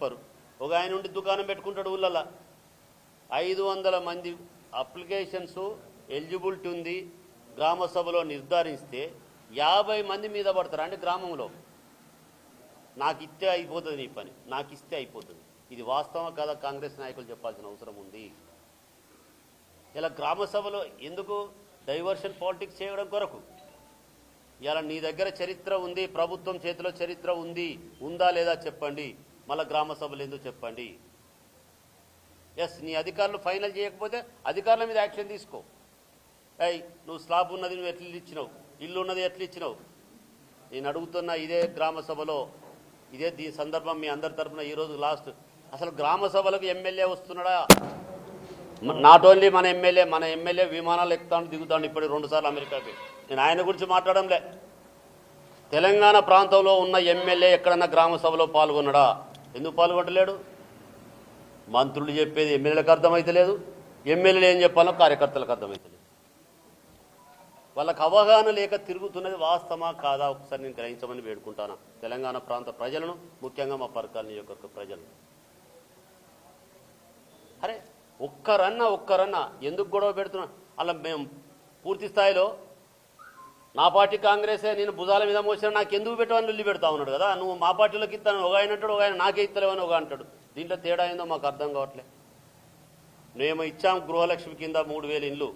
చెప్పరు. ఒక ఆయన ఉండి దుకాణం పెట్టుకుంటాడు ఊళ్ళల్లో. ఐదు వందల మంది అప్లికేషన్స్ ఎలిజిబిలిటీ ఉంది. గ్రామ సభలో నిర్ధారిస్తే యాభై మంది మీద పడతారు అంటే గ్రామంలో? నాకు ఇస్తే అయిపోతుంది నీ పని. నాకు ఇస్తే అయిపోతుంది. ఇది వాస్తవం కదా? కాంగ్రెస్ నాయకులు చెప్పాల్సిన అవసరం ఉంది. ఇలా గ్రామ సభలో ఎందుకు డైవర్షన్ పాలిటిక్స్ చేయడం కొరకు? ఇలా నీ దగ్గర చరిత్ర ఉంది ప్రభుత్వం చేతిలో చరిత్ర ఉంది. ఉందా లేదా చెప్పండి. మళ్ళీ గ్రామ సభలు ఎందుకు చెప్పండి? ఎస్ నీ అధికారులు ఫైనల్ చేయకపోతే అధికారుల మీద యాక్షన్ తీసుకో. అయ్యి నువ్వు స్లాబ్ ఉన్నది నువ్వు ఎట్లా ఇచ్చినావు? ఇల్లు ఉన్నది ఎట్లా ఇచ్చినావు? నేను అడుగుతున్న ఇదే గ్రామ సభలో ఇదే దీని సందర్భం మీ అందరి తరఫున ఈరోజు లాస్ట్ అసలు గ్రామ సభలకు ఎమ్మెల్యే వస్తున్నాడా? నాట్ ఓన్లీ మన ఎమ్మెల్యే మన ఎమ్మెల్యే విమానాలు ఎక్కుతాను దిగుతాడు ఇప్పుడు రెండుసార్లు అమెరికాకి నేను ఆయన గురించి మాట్లాడంలే. తెలంగాణ ప్రాంతంలో ఉన్న ఎమ్మెల్యే ఎక్కడన్నా గ్రామ సభలో పాల్గొన్నాడా? ఎందుకు పాల్గొట్టలేడు మంత్రులు చెప్పేది ఎమ్మెల్యేలకు అర్థమైతలేదు ఎమ్మెల్యేలు ఏం చెప్పాలో కార్యకర్తలకు అర్థమైతలేదు వాళ్ళకు అవగాహన లేక తిరుగుతున్నది వాస్తవమా కాదా? ఒకసారి నేను గ్రహించమని వేడుకుంటాను. తెలంగాణ ప్రాంత ప్రజలను ముఖ్యంగా మా పరకాల నియోజకవర్గ ప్రజలను. అరే ఒక్కరన్నా ఒక్కరన్నా ఎందుకు గొడవ పెడుతున్నా? అలా మేము పూర్తి స్థాయిలో నా పార్టీ కాంగ్రెసే నేను భుజాల మీద మోసిన నాకు ఎందుకు పెట్టవని లొల్లి పెడతా ఉన్నాడు కదా? నువ్వు మా పార్టీలోకి ఇస్తాను ఒక ఆయన అంటాడు ఒక ఆయన నాకే ఇస్తలేవని ఒక అంటాడు దీంట్లో తేడా ఏందో మాకు అర్థం కావట్లే. మేము ఇచ్చాం గృహలక్ష్మి కింద మూడు వేలు ఇండ్లు.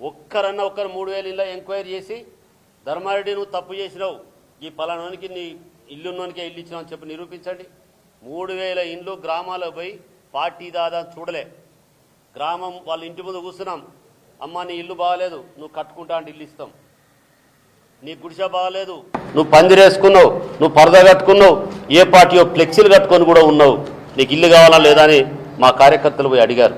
ఒక్కరన్నా ఒక్కరు మూడు వేలు ఇళ్ళ ఎంక్వైరీ చేసి ధర్మారెడ్డి నువ్వు తప్పు చేసినావు ఈ పలానానికి నీ ఇల్లున్నోనికే ఇల్లు ఇచ్చినావు అని చెప్పి నిరూపించండి. మూడు వేల ఇండ్లు గ్రామాలకు పోయి పార్టీ దాదా చూడలే. గ్రామం వాళ్ళ ఇంటి ముందు కూర్చున్నాం. అమ్మ నీ ఇల్లు బాగాలేదు నువ్వు కట్టుకుంటా అంటే ఇల్లు ఇస్తాం. నీ గుడిసె బాగాలేదు. నువ్వు పందిరేసుకున్నావు నువ్వు పరదా కట్టుకున్నావు ఏ పార్టీయో ఫ్లెక్సీలు కట్టుకొని కూడా ఉన్నావు. నీకు ఇల్లు కావాలా లేదా అని మా కార్యకర్తలు పోయి అడిగారు.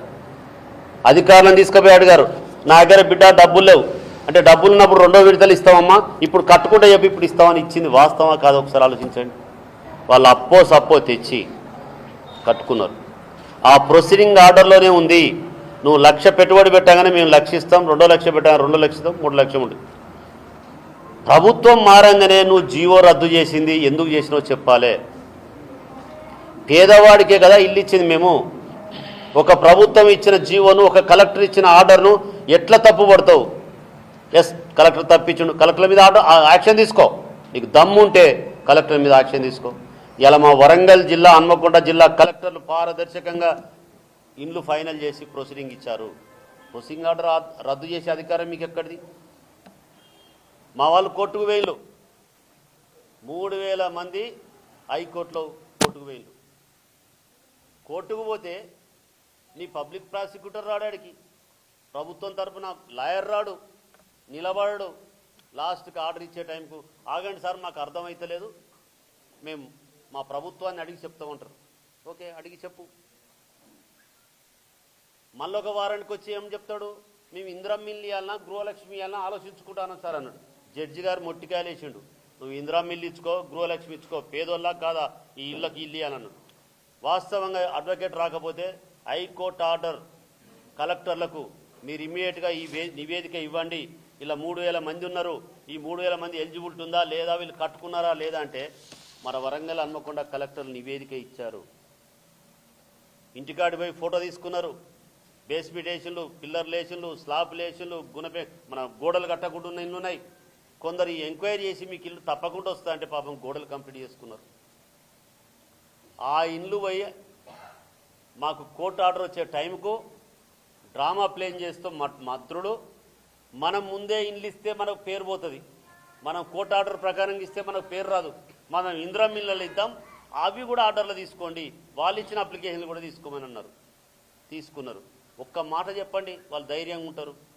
అధికారులను తీసుకుపోయి అడిగారు. నా దగ్గర బిడ్డ డబ్బులు లేవు. అంటే డబ్బులు ఉన్నప్పుడు రెండో విడతలు ఇస్తామమ్మా. ఇప్పుడు కట్టుకుంటే చెప్పి ఇప్పుడు ఇస్తామని ఇచ్చింది వాస్తవా కాదు ఒకసారి ఆలోచించండి. వాళ్ళు అప్పో సప్పో తెచ్చి కట్టుకున్నారు. ఆ ప్రొసీడింగ్ ఆర్డర్లోనే ఉంది. నువ్వు లక్ష పెట్టుబడి పెట్టగానే మేము లక్ష ఇస్తాం రెండో లక్ష పెట్టగానే రెండో లక్ష ఇస్తాం మూడు లక్షలు ఉంటుంది ప్రభుత్వం మారంగానే నువ్వు జీవో రద్దు చేసింది ఎందుకు చేసినావో చెప్పాలి. పేదవాడికే కదా ఇల్లు ఇచ్చింది మేము. ఒక ప్రభుత్వం ఇచ్చిన జీవోను ఒక కలెక్టర్ ఇచ్చిన ఆర్డర్ను ఎట్లా తప్పుపడతావు ఎస్ కలెక్టర్ తప్పించుండు. కలెక్టర్ మీద ఆర్డర్ యాక్షన్ తీసుకో. నీకు దమ్ము ఉంటే కలెక్టర్ మీద యాక్షన్ తీసుకో. ఇలా మా వరంగల్ జిల్లా హన్మకొండ జిల్లా కలెక్టర్లు పారదర్శకంగా ఇండ్లు ఫైనల్ చేసి ప్రొసీడింగ్ ఇచ్చారు. ప్రొసీడింగ్ ఆర్డర్ రద్దు చేసే అధికారం మీకు ఎక్కడిది మా వాళ్ళు కోర్టుకు వేయలు మూడు వేల మంది హైకోర్టులో కోర్టుకు వేయలు కోర్టుకు పోతే నీ పబ్లిక్ ప్రాసిక్యూటర్ రాడాడికి ప్రభుత్వం తరపున లాయర్ రాడు నిలబడడు. లాస్ట్కి ఆర్డర్ ఇచ్చే టైంకు ఆగండి సార్ మాకు అర్థమవుతలేదు మేము మా ప్రభుత్వాన్ని అడిగి చెప్తామంటారు ఓకే అడిగి చెప్పు. మళ్ళొక ఒక వారానికి వచ్చి ఏం చెప్తాడు? మేము ఇంద్రం మిల్లు ఇవ్వాలన్నా గృహలక్ష్మి ఇవ్వాలన్నా ఆలోచించుకుంటాను సార్ అన్నాడు. జడ్జి గారు మొట్టికాయలేసిండు. నువ్వు ఇందిరా మిల్లు ఇచ్చుకో గృహలక్ష్మి ఇచ్చుకో పేదోళ్ళ కాదా ఈ ఇళ్ళకి ఇల్లు అన్నాడు. వాస్తవంగా అడ్వకేట్ రాకపోతే హైకోర్టు ఆర్డర్ కలెక్టర్లకు మీరు ఇమ్మీడియట్గా ఈ వే- నివేదిక ఇవ్వండి. ఇలా మూడు వేల మంది ఉన్నారు. ఈ మూడు వేల మంది ఎలిజిబిలిటీ ఉందా లేదా వీళ్ళు కట్టుకున్నారా లేదా అంటే మన వరంగల్ హన్మకొండ కలెక్టర్లు నివేదిక ఇచ్చారు. ఇంటికాడి పోయి ఫోటో తీసుకున్నారు. బేస్మెంట్ వేసిండ్లు పిల్లర్ లేచిండ్లు స్లాబ్ లేచిండ్లు గుణపే మన గోడలు కట్టకుండా ఇల్లున్నాయి. ఉన్నాయి కొందరు ఎంక్వైరీ చేసి మీకు ఇల్లు తప్పకుండా వస్తా అంటే పాపం గోడలు కంప్లీట్ చేసుకున్నారు. ఆ ఇండ్లు పోయి మాకు కోర్టు ఆర్డర్ వచ్చే టైంకు డ్రామా ప్లేన్ చేస్తూ మట్- మంత్రుడు మనం ముందే ఇండ్లు ఇస్తే మనకు పేరు పోతుంది. మనం కోర్టు ఆర్డర్ ప్రకారం ఇస్తే మనకు పేరు రాదు. మనం ఇందిరా మిల్లలు ఇద్దాం అవి కూడా ఆర్డర్లు తీసుకోండి. వాళ్ళు ఇచ్చిన అప్లికేషన్లు కూడా తీసుకోమని అన్నారు. తీసుకున్నారు. ఒక్క మాట చెప్పండి వాళ్ళు ధైర్యంగా ఉంటారు.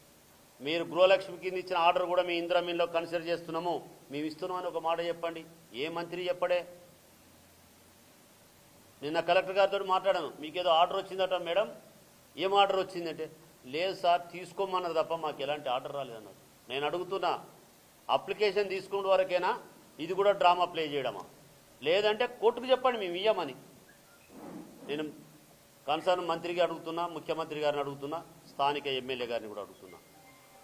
మీరు గృహలక్ష్మి కింద ఇచ్చిన ఆర్డర్ కూడా మీ ఇందిరా మిల్లో కన్సిడర్ చేస్తున్నాము. మేము ఇస్తున్నామని ఒక మాట చెప్పండి. ఏ మంత్రి చెప్పడే? నిన్న కలెక్టర్ గారితో మాట్లాడాను. మీకేదో ఆర్డర్ వచ్చిందట మేడం. ఏం ఆర్డర్ వచ్చిందంటే లేదు సార్ తీసుకోమన్నది తప్ప మాకు ఎలాంటి ఆర్డర్ రాలేదన్నారు. నేను అడుగుతున్నా అప్లికేషన్ తీసుకున్న వరకేనా? ఇది కూడా డ్రామా ప్లే చేయడమా? లేదంటే కోర్టుకు చెప్పండి మేము ఇయ్యమని. నేను కన్సర్న్ మంత్రికి అడుగుతున్నా ముఖ్యమంత్రి గారిని అడుగుతున్నా స్థానిక ఎమ్మెల్యే గారిని కూడా అడుగుతున్నా.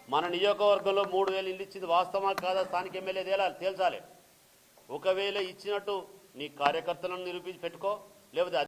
మన నియోజకవర్గంలో మూడు వేలు ఇల్లు ఇచ్చింది వాస్తవమా కాదా? స్థానిక ఎమ్మెల్యే తేలాలి తేల్చాలి. ఒకవేళ ఇచ్చినట్టు నీ కార్యకర్తలను నిరూపించి పెట్టుకో లేకపోతే